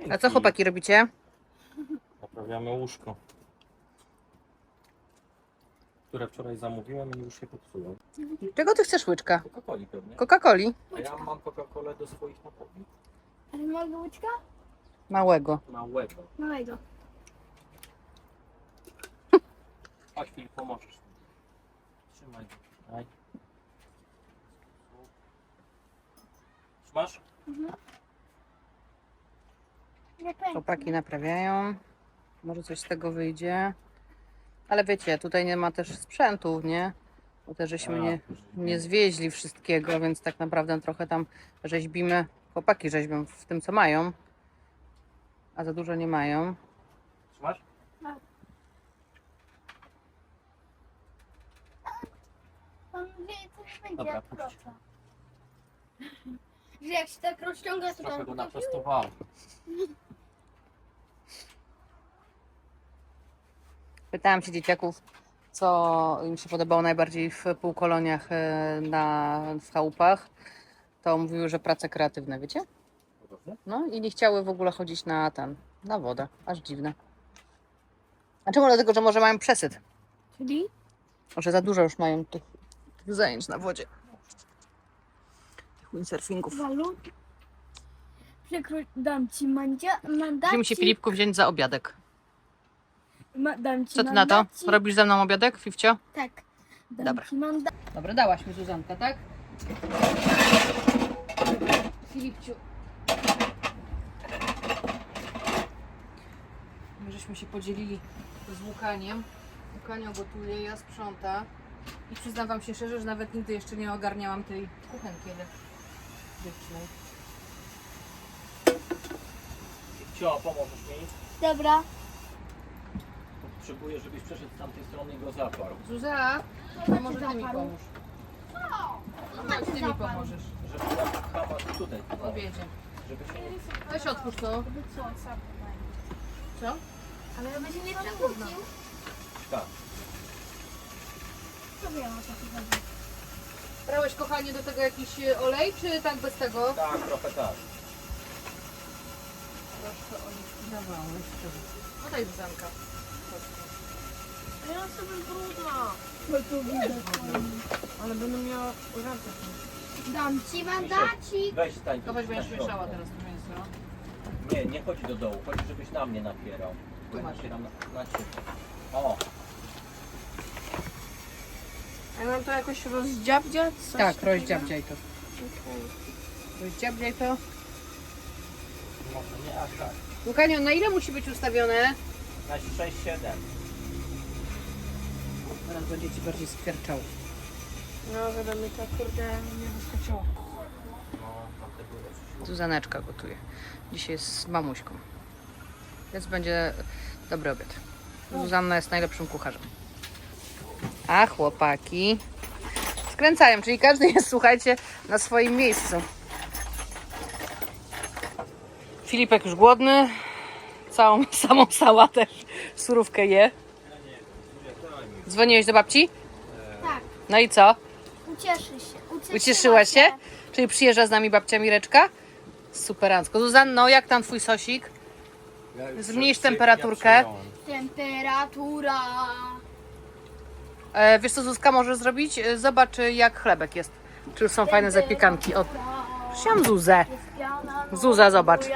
Dzięki. A co chłopaki robicie? Naprawiamy łóżko. Które wczoraj zamówiłem i już się popsuło. Czego ty chcesz łyczka? Coca-Coli pewnie. Coca-Coli? A ja mam Coca-Colę do swoich napojów. Ale mogę łyczka? Małego. Małego. Małego. Chodź mi pomożesz. mi. Trzymaj. Daj. Trzymasz? Pęknie. Chłopaki naprawiają. Może coś z tego wyjdzie. Ale wiecie, tutaj nie ma też sprzętu, nie? Bo też żeśmy nie, nie zwieźli wszystkiego, więc tak naprawdę trochę tam rzeźbimy. Chłopaki rzeźbią w tym, co mają. A za dużo nie mają. Trzymasz? On wie, to nie będzie Dobra, jak puść. Że jak się tak rozciąga, to Trochę tam... go naprostowałem. Pytałam się dzieciaków, co im się podobało najbardziej w półkoloniach e, na, w chałupach. To mówiły, że prace kreatywne, wiecie? No i nie chciały w ogóle chodzić na ten, na wodę. Aż dziwne. A czemu? Dlatego, że może mają przesyt. Czyli? Może za dużo już mają tych, tych zajęć na wodzie. Windsurfingów. Walut. Przekrój, dam ci mandzia, mandat. Musimy się Filipku wziąć za obiadek. Ma, dam ci Co ty na to? Robisz ze mną obiadek, Fifcio? Tak. Dam Dobra. ci mandat. Dobra, dałaś mi Zuzanka, tak? Filipciu. My żeśmy się podzielili z Łukaniem. Łukanio gotuje, ja sprząta. I przyznam wam się szczerze, że nawet nigdy jeszcze nie ogarniałam tej kuchenki elektrycznej. Cio, pomożesz mi? Dobra. Potrzebuję, żebyś przeszedł z tamtej strony i go zaparł. Zuza, to może ty mi zaparł? pomóż. No, ty mi zaparł? pomożesz. Żeby chama tutaj. Obiedzie. Żeby się nie... Weź otwórz to. Co? Ale żeby się nie przekłócił. Tak. To wiem o co tu chodzi. Brałeś kochanie do tego jakiś e, olej, czy tak bez tego? Tak, trochę tak. Troszkę oliwki dawałeś. No daj Zuzanka. Ja sobie brudna. No. Ale będę miała ręce. Dam ci mandacik. Weź stań. tu Kogoś będziesz mieszała teraz to mięso. Nie, nie chodzi do dołu. Chodzi, żebyś na mnie napierał. Ja masz. napieram na, na ciebie. O, A mam to jakoś rozdziabdziać? Coś Tak, takiego? rozdziabdziaj to. Okej. Rozdziabdziaj to. może nie aż tak. Łukaniu, na ile musi być ustawione? Na 6-7. Teraz będzie ci bardziej skwierczało. No, żeby mi to kurde nie wyskoczyło. No. Zuzaneczka gotuje. Dzisiaj jest z mamuśką. Więc będzie dobry obiad. Zuzanna jest najlepszym kucharzem. A chłopaki skręcają, czyli każdy jest, słuchajcie, na swoim miejscu. Filipek już głodny. Całą samą sałatę, surówkę je. Dzwoniłeś do babci? Tak. No i co? Ucieszy się. Ucieszyła, Ucieszyła się? Czyli przyjeżdża z nami babcia Mireczka? Superancko. Zuzanno, jak tam twój sosik? Zmniejsz temperaturkę. Temperatura. E, wiesz co Zuzka możesz zrobić? E, Zobacz e, jak chlebek jest. Czy są fajne zapiekanki. O, siam Zuzę. Zuza, zobacz.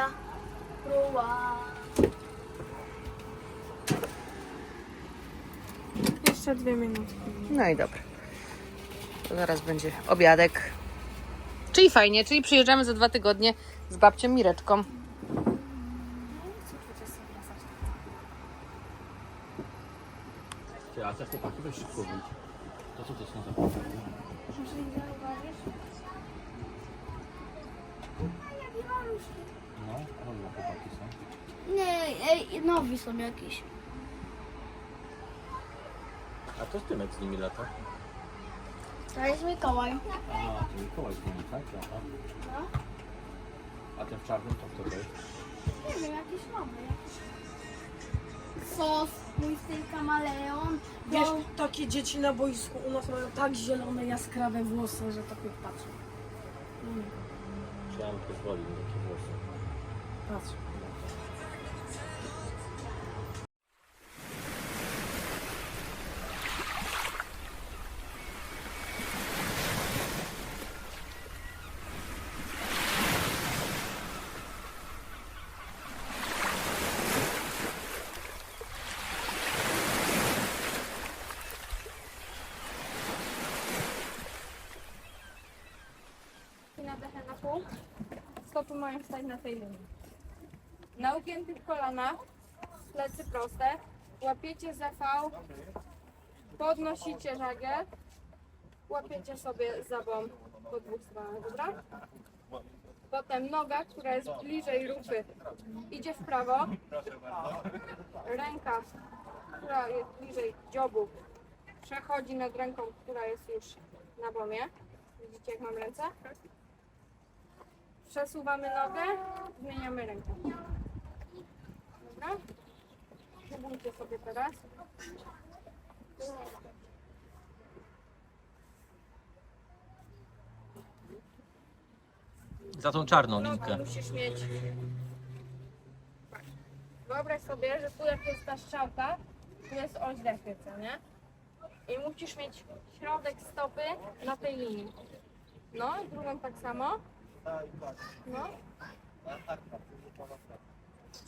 Jeszcze dwie minuty. No i dobra. To zaraz będzie obiadek. Czyli fajnie, czyli przyjeżdżamy za dwa tygodnie z babcią Mireczką. Ty, a te chłopaki weź szybko wyjdź. To co to są za chłopaki? No, dobra chłopaki są. Nie, ej, nowi są jakieś. A to Tymek z nimi lata? To jest Mikołaj. A, to Mikołaj z nimi, tak? Aha. No. A ten w czarnym to kto to jest? Nie wiem, jakiś nowy. Sos, mój styl kamaleon. Wiesz, takie dzieci na boisku u nas mają tak zielone, jaskrawe włosy, że tak jak patrzę. Mm, Czy ja mam pozwolić na takie włosy? Patrz. Plecy mają stać na tej linii. Na ugiętych kolanach, plecy proste, łapiecie za V, podnosicie żagiel, łapiecie sobie za bomb po dwóch stronach, dobra? Potem noga, która jest bliżej rupy, idzie w prawo. Ręka, która jest bliżej dziobu, przechodzi nad ręką, która jest już na bomie. Widzicie, jak mam ręce? Przesuwamy nogę, zmieniamy rękę. Dobra? Próbujcie sobie teraz. Za tą czarną linkę. musisz mieć. Wyobraź sobie, że tu jak jest ta strzałka, tu jest oś dechy, co nie? I musisz mieć środek stopy na tej linii. No, drugą tak samo. No.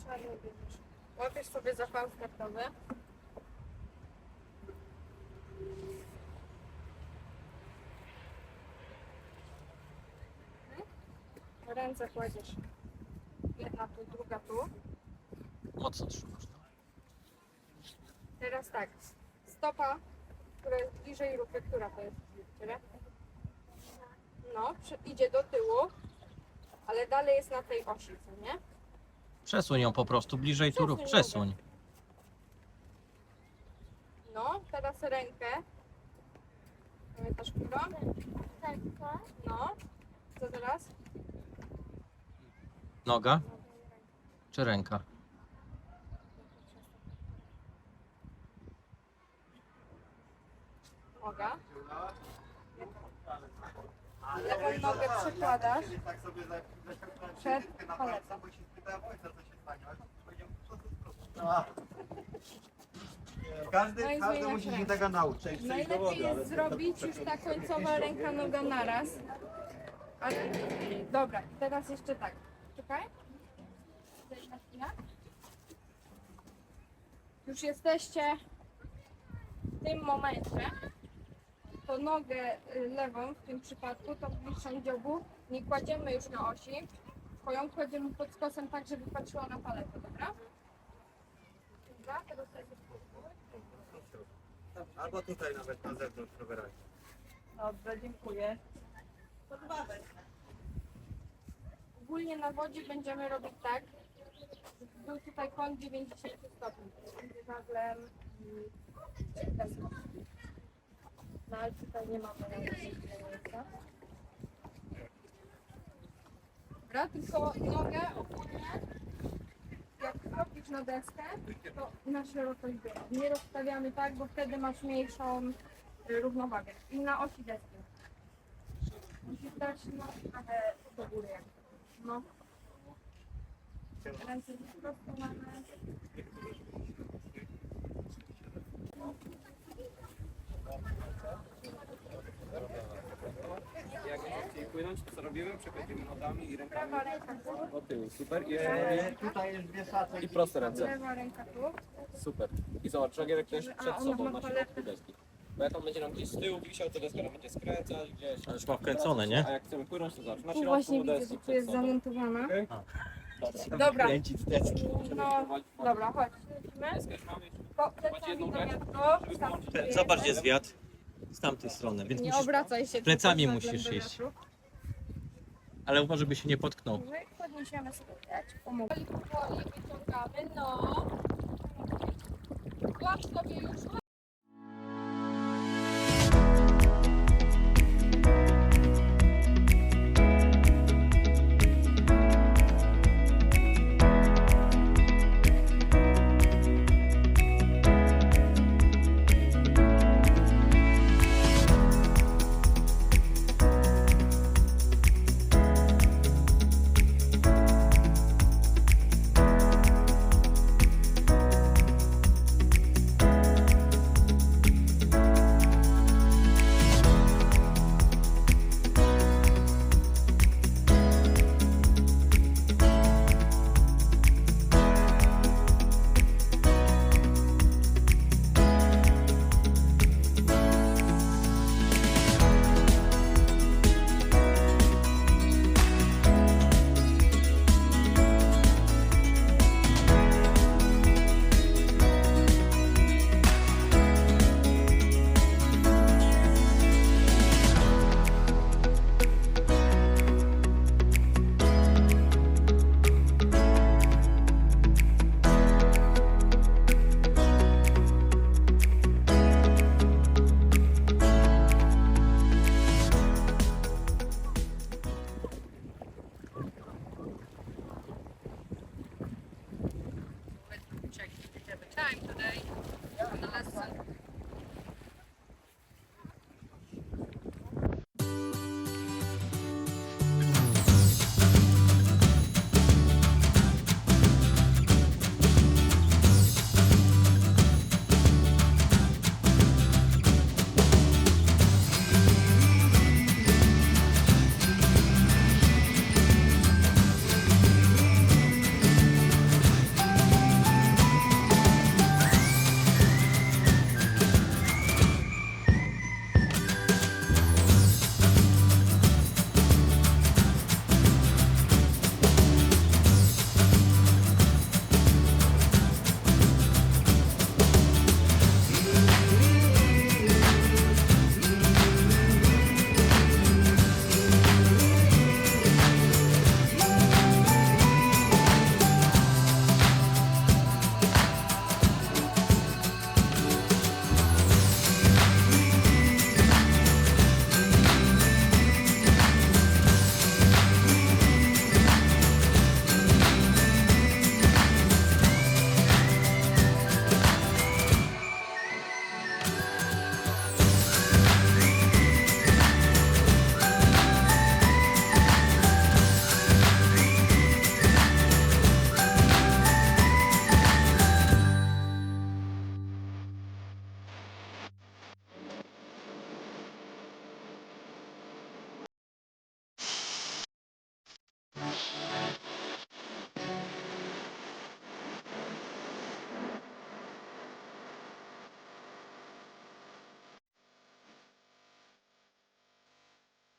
Czarny bierzesz. Łapiesz sobie za fał startowy. Ręce kładziesz. Jedna tu, druga tu. Mocno trzymasz. Teraz tak. Stopa, która jest bliżej rupy, która to jest? No, przy, idzie do tyłu, ale dalej jest na tej osi, co nie? Przesuń ją po prostu bliżej tu rób. Przesuń. No, teraz rękę. Pamiętasz, którą? No. Co teraz? Noga czy ręka? Noga. Lewą nogę przekładasz przed paletą. Każdy, No i każdy musi się tego nauczyć. Najlepiej jest zrobić już ta końcowa ręka noga naraz. Ale, dobra, teraz jeszcze tak. Czekaj. Na chwilę. Już jesteście w tym momencie. To nogę y, lewą w tym przypadku, tą bliższą dziobu, nie kładziemy już na osi, tylko ją kładziemy pod skosem tak, żeby patrzyła na paletę, dobra? Dobra, teraz sobie Albo tutaj nawet na zewnątrz rowerami. Dobrze, dziękuję. Ogólnie na wodzie będziemy robić tak, żeby był tutaj kąt 90 stopni. I deską. No ale tutaj nie mamy na miejsca. Dobra, tylko nogę ogólnie, jak robisz na deskę, to na szerokość biega. Nie rozstawiamy tak, bo wtedy masz mniejszą y, równowagę. I na osi deski. Musisz dać no, trochę do góry jakby. No. Ręce wyprostowane. Jak będziemy chcieli płynąć, to co robimy? Przechodzimy nogami i rękami Prawa ręka tu, do tyłu. Super. I jeszcze Tutaj jest wieszaczek. i proste ręce. lewa ręka tu. Super. I zobacz, żagielek też A, przed sobą ma na środku deski. Bo jak on będzie nam gdzieś z tyłu wisiał, to deska nam będzie skręcać gdzieś. Ale już ma wkręcone, nie? A jak chcemy płynąć, to zobacz, na Tu środku właśnie widzę, deski że tu przed jest sobą. zamontowana. Okej? Dobra. Kręcić deski. No, dobra, chodź. Lecimy. Po plecami do wiatru. Tam tu Zobacz jest. gdzie jest wiatr. Z tamtej strony, więc Nie musisz... obracaj się. Plecami tylko musisz względem iść. wiatru. Ale uważaj, żeby się nie potknął. Podniesiemy sobie, ja ci pomogę. Powoli wyciągamy, no. Łap sobie już,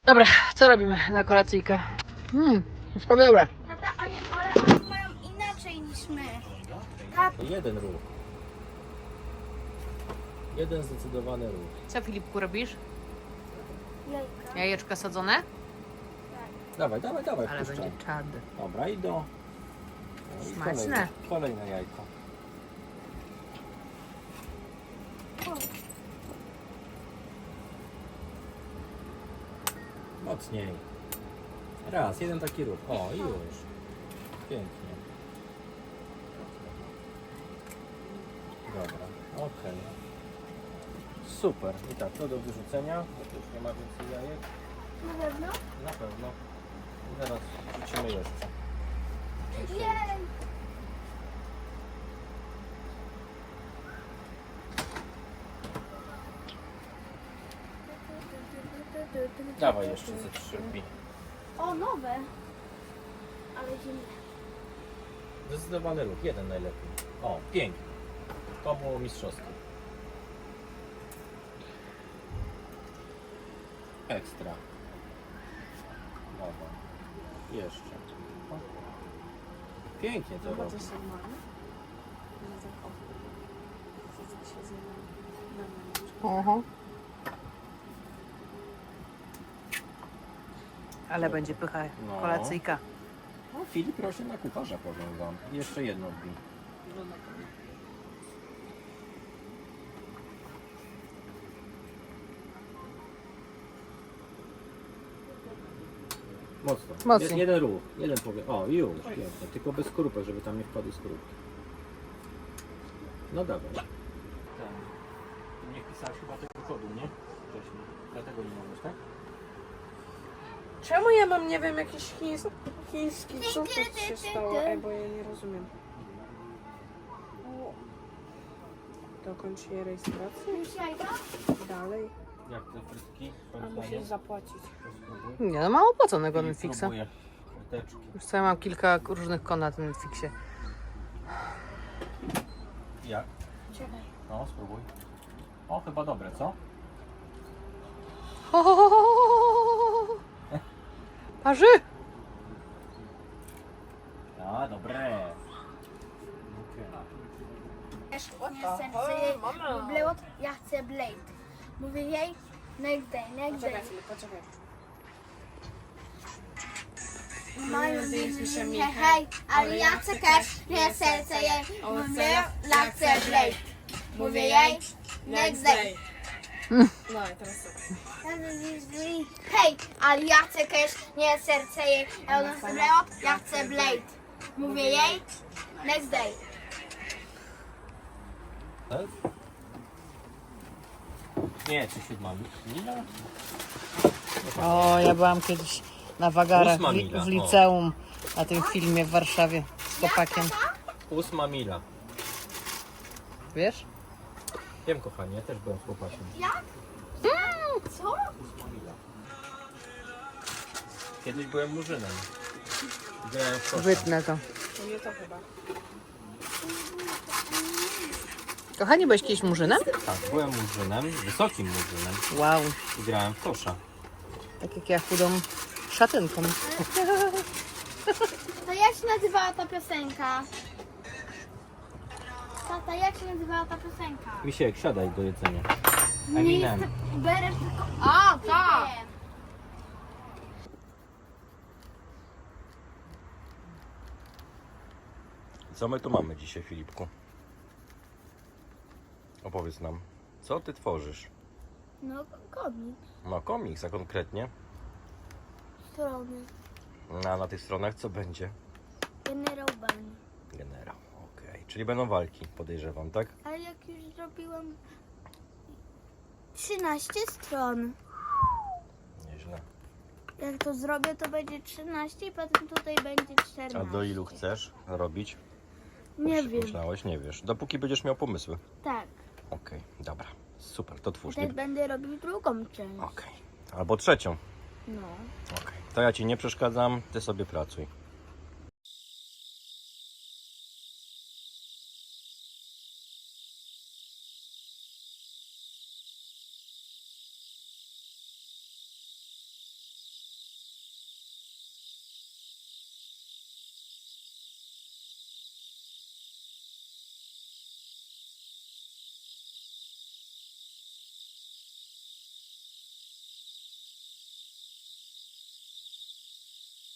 Dobra, co robimy na kolacyjkę? Hmm, wszystko dobre. Tata, oni ale mają inaczej niż my. To jeden ruch. Jeden zdecydowany ruch. Co Filipku robisz? Jajka. Jajeczka sadzone? Dawaj, dawaj, dawaj, Ale wpuszczaj. będzie czad. Dobra, i do... no i Smaczne. Kolejne, kolejne jajko. Mocniej. Raz, jeden taki ruch. O, i już. Pięknie. Dobra, okej. Super. I tak, to do wyrzucenia, bo tu już nie ma więcej jajek. Na pewno? Na pewno. I zaraz wrzucimy jeszcze. Jeszcze Jej! Dawaj jeszcze ze trzy wbij. O, nowe. Ale zimne. Zdecydowany ruch, jeden najlepiej. O, pięknie. To było mistrzostwo. Ekstra. Dobra. Jeszcze. O. Pięknie to robi. Oho. Ale będzie pycha No. kolacyjka. O, Filip rośnie na kucharza, powiem wam. Jeszcze jedno wbij. Mocno. Mocniej. Je- Jeden ruch, jeden powie. O, już, pięknie. Tylko bez skorupek, żeby tam nie wpadły skorupki. No dawaj. Tak. Nie wpisałeś chyba tego kodu, nie? Wcześniej. Dlatego nie możesz, tak? Czemu ja mam, nie wiem, jakiś chińs, chiński, co to się stało? Ej, bo ja nie rozumiem. Dokończ jej rejestrację? Dalej. Jak te frytki? A musisz zapłacić. Nie, no mam opłaconego Netflixa. Już sobie mam kilka różnych kon na tym Netflixie. Jak? Czekaj. No, spróbuj. O, chyba dobre, co? Ho, ho, ho, ho. Parzy! A, dobre. Wiesz, nie serce jej Blade, ja chcę Blade. Mówię jej, next day, next day. poczekaj. Mają hej, hej, ale ja chcę cash, nie serce jej. Mówię, ja chcę Blade. Mówię jej, next day. No i teraz co? Hej, ale ja chcę cash, nie serce jej. Ja ona chce ja chcę Blade. Mówię jej, next day. Tak? Nie, czy siódma mila? O, ja byłam kiedyś na wagarach Ósma w, mila, w o. liceum na tym filmie w Warszawie z chłopakiem. Ósma mila. Wiesz? Wiem, kochanie, ja też byłem chłopakiem. Co? Ósma mila. Kiedyś byłem murzynem. Grałem w kosza. Wytnę to. To nie to chyba. Kochani, byłeś kiedyś murzynem? Tak, byłem murzynem, wysokim murzynem Wow, i grałem w kosza. tak jak ja chudą szatynką. To jak się nazywała ta piosenka? Tata, jak się nazywała ta piosenka? Misiek, siadaj do jedzenia. Nie Eminem. jestem berem, tylko... A, tak! Co my tu mamy dzisiaj, Filipku? Opowiedz nam, co ty tworzysz? No, komik. No, komiks, a konkretnie? Strony. A na tych stronach co będzie? Generał Bani. Generał. Czyli będą walki, podejrzewam, tak? Ale jak już zrobiłam 13 stron. Nieźle. Jak to zrobię, to będzie 13 i potem tutaj będzie 14. A do ilu chcesz robić? Nie wiem. Myślałeś? Nie wiesz. Dopóki będziesz miał pomysły. Tak. Okej, dobra. Super, to twórz. Nie... będę robił drugą część. Okej. Albo trzecią. No. Okej. To ja ci nie przeszkadzam, ty sobie pracuj.